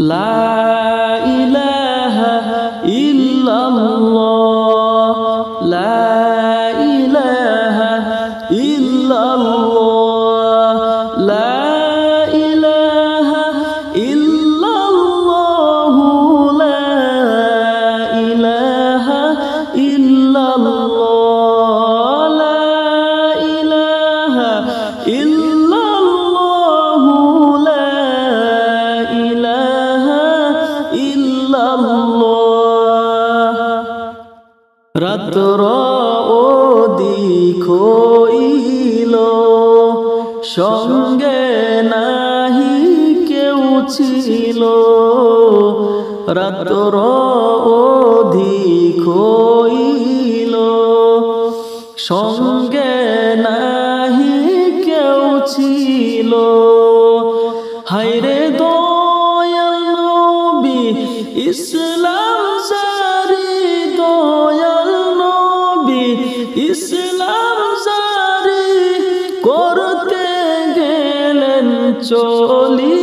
La রাতর অধিক হইল। সঙ্গে নাহি কেউ ছিল। হাইরে দয়াল নবী, ইসলাম সারি দয়াল নবি, ইসলাম সারি করতে গেলেন চলি।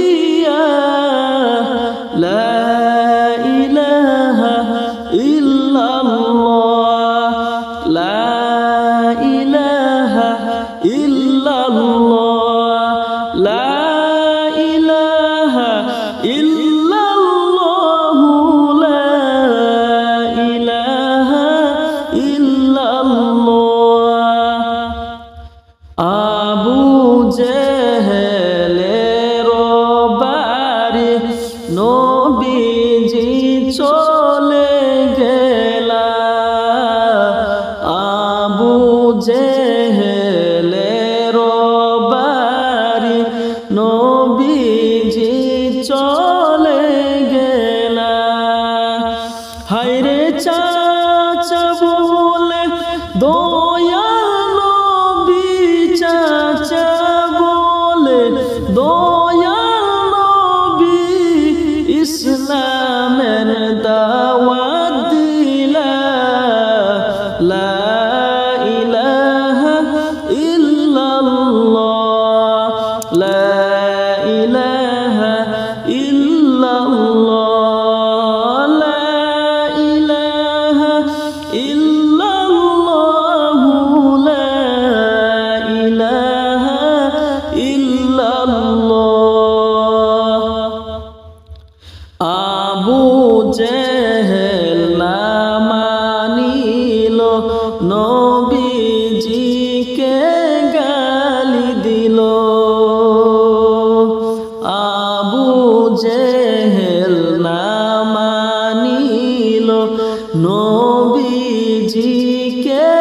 কে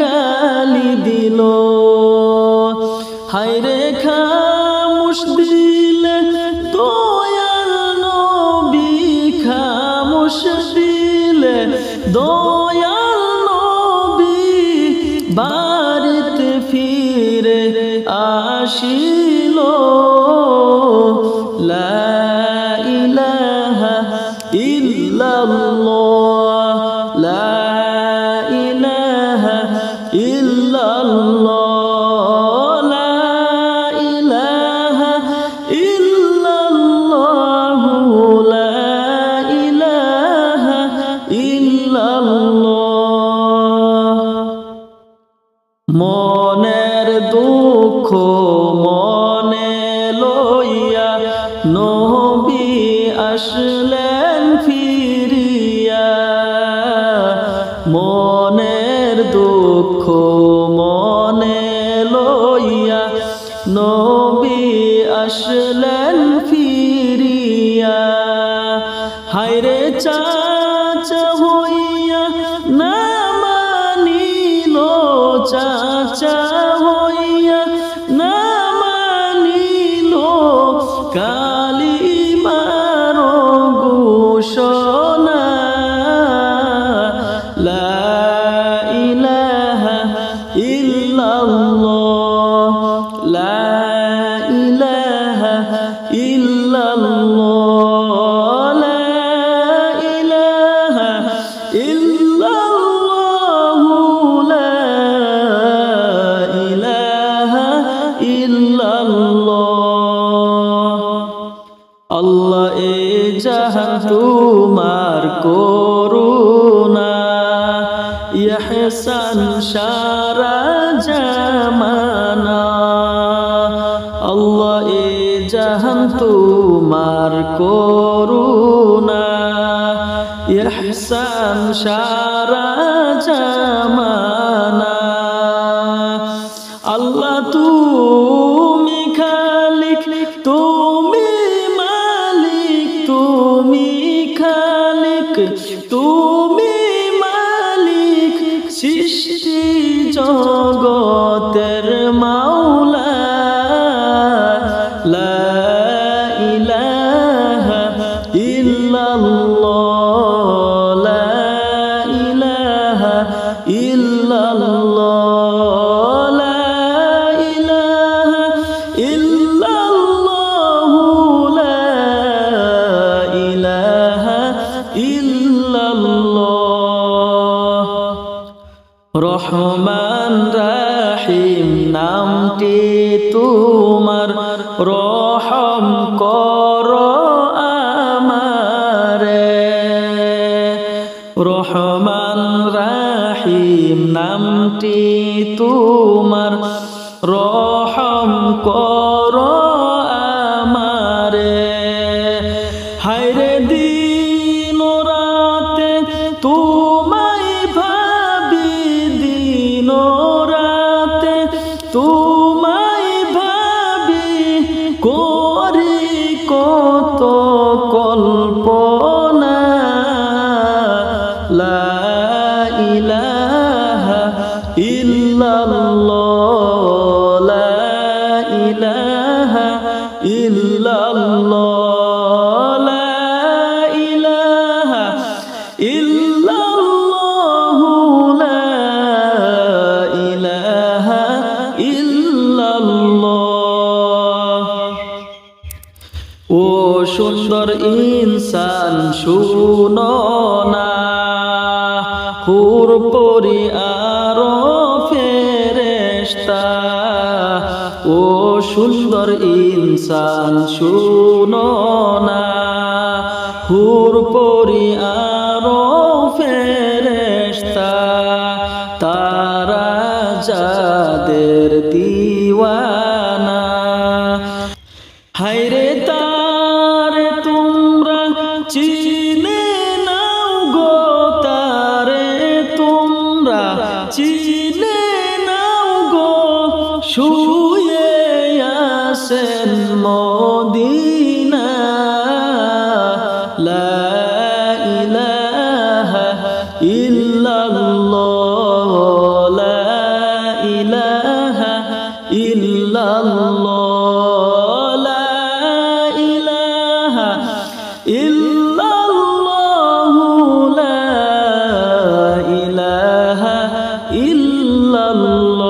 গালি দিল। হায়রে খামুশ দিলে, দয়াল নবী খামুশ দিলে। দয়াল নবী বাড়িতে ফিরে আসিল। দেন ফিরিয়া। মনের দুঃখ মনে লইয়া নবী আসলেন ফিরিয়া। হায়রে চাচ হইয়া না মানিল চাচা। الله. لا إله إلا الله لا إله إلا الله لا إله إلا الله الله إجاه তোমার করুণা ইহসান তোমার করুণা ইহসান সারা জামানা তোমার রহম কর আমারে। রহমান রাহিম নামটি তোমার রহম কর আমারে। হাইরে দিন লা ইলাহা ইল্লাল্লাহ লা ইলাহা ইল্লাল্লাহ সুন্দর ইনসান শুনো হুর পরি আরও ফেরেস্তা ও সুন্দর ইনসান শুনো না। হুর পরি আরও ইল্লাল্লাহ লা ইলাহা ইল্লাল্লাহ লা ইলাহা ইল্লাল্লাহ লা ইলাহা ইল্লাল্লাহ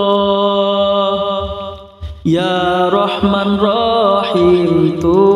ইয়া রহমান রহিম তোমার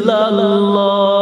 ইল্লাল্লাহ